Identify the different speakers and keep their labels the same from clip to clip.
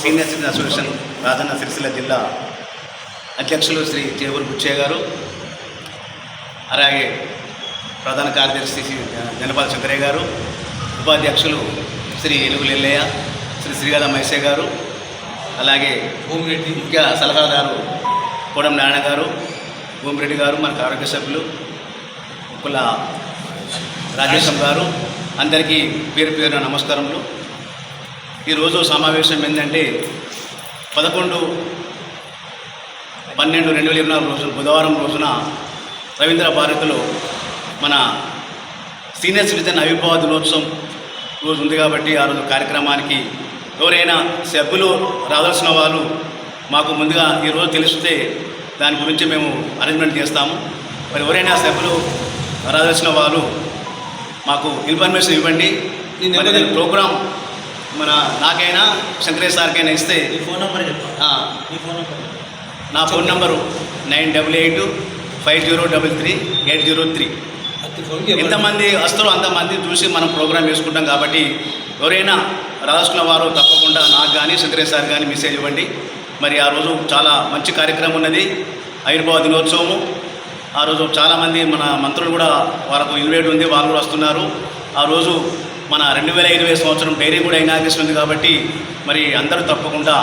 Speaker 1: Senior citizen association Rajanna Sircilla జిల్లా అధ్యక్షులు శ్రీ చేవూరు బుచ్చయ్య గారు అలాగే ప్రధాన కార్యదర్శి శ్రీ జనపాల శంకరయ్య గారు ఉపాధ్యక్షులు శ్రీ ఎలుగు ఎల్లయ్య శ్రీ శ్రీగాల మహేశయ్య గారు అలాగే
Speaker 2: భూమిరెడ్డి
Speaker 1: ముఖ్య సలహాదారు కోడం నారాయణ గారు భూమిరెడ్డి గారు మనకు ఆరోగ్య సభ్యులు ముక్కుల రాజేశం గారు అందరికీ పేరు పేరున నమస్కారములు. ఈరోజు సమావేశం ఏంటంటే పదకొండు పన్నెండు రెండు వేల ఇరవై నాలుగు రోజు బుధవారం రోజున రవీంద్ర భారతిలో మన సీనియర్ సిటిజన్ ఆవిర్భావ దినోత్సవం రోజు ఉంది కాబట్టి ఆ రోజు కార్యక్రమానికి ఎవరైనా సభ్యులు రావాల్సిన వాళ్ళు మాకు ముందుగా ఈరోజు తెలిస్తే దాని గురించి మేము అరేంజ్మెంట్ చేస్తాము. మరి ఎవరైనా సభ్యులు రావాల్సిన వాళ్ళు మాకు ఇన్ఫర్మేషన్ ఇవ్వండి. ప్రోగ్రామ్ మన నాకైనా శంకరేష్ సార్కైనా ఇస్తే
Speaker 2: నీ ఫోన్ నెంబర్ నీ ఫోన్ నెంబర్
Speaker 1: నా phone number nine double eight five zero double three eight zero three. ఎంతమంది వస్తారో అంతమంది చూసి మనం ప్రోగ్రామ్ వేసుకుంటాం కాబట్టి ఎవరైనా రాసుకున్న వారు తప్పకుండా నాకు కానీ శంకరేష్ సార్ కానీ మెసేజ్ ఇవ్వండి. మరి ఆ రోజు చాలా మంచి కార్యక్రమం ఉన్నది. ఆయుర్భావ దినోత్సవము. ఆ రోజు చాలామంది మన మంత్రులు కూడా వాళ్ళకు ఇన్వైట్ ఉంది వాళ్ళు కూడా వస్తున్నారు. ఆ రోజు మన రెండు వేల ఇరవై సంవత్సరం డైరీ కూడా ఇనాగ్రేషన్ ఉంది కాబట్టి మరి అందరూ తప్పకుండా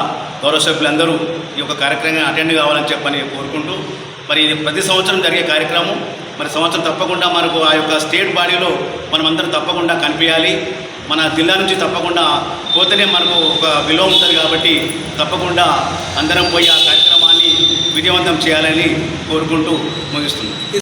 Speaker 1: గౌరవ సభ్యులందరూ ఈ యొక్క కార్యక్రమాన్ని అటెండ్ కావాలని చెప్పని కోరుకుంటూ మరి ఇది ప్రతి సంవత్సరం జరిగే కార్యక్రమం. మరి సంవత్సరం తప్పకుండా మనకు ఆ యొక్క స్టేట్ బాడీలో మనం అందరం తప్పకుండా కనిపించాలి. మన జిల్లా నుంచి తప్పకుండా పోతేనే మనకు ఒక విలువ ఉంటుంది కాబట్టి తప్పకుండా అందరం పోయి ఆ కార్యక్రమాన్ని విజయవంతం చేయాలని కోరుకుంటూ ముగిస్తున్నాం.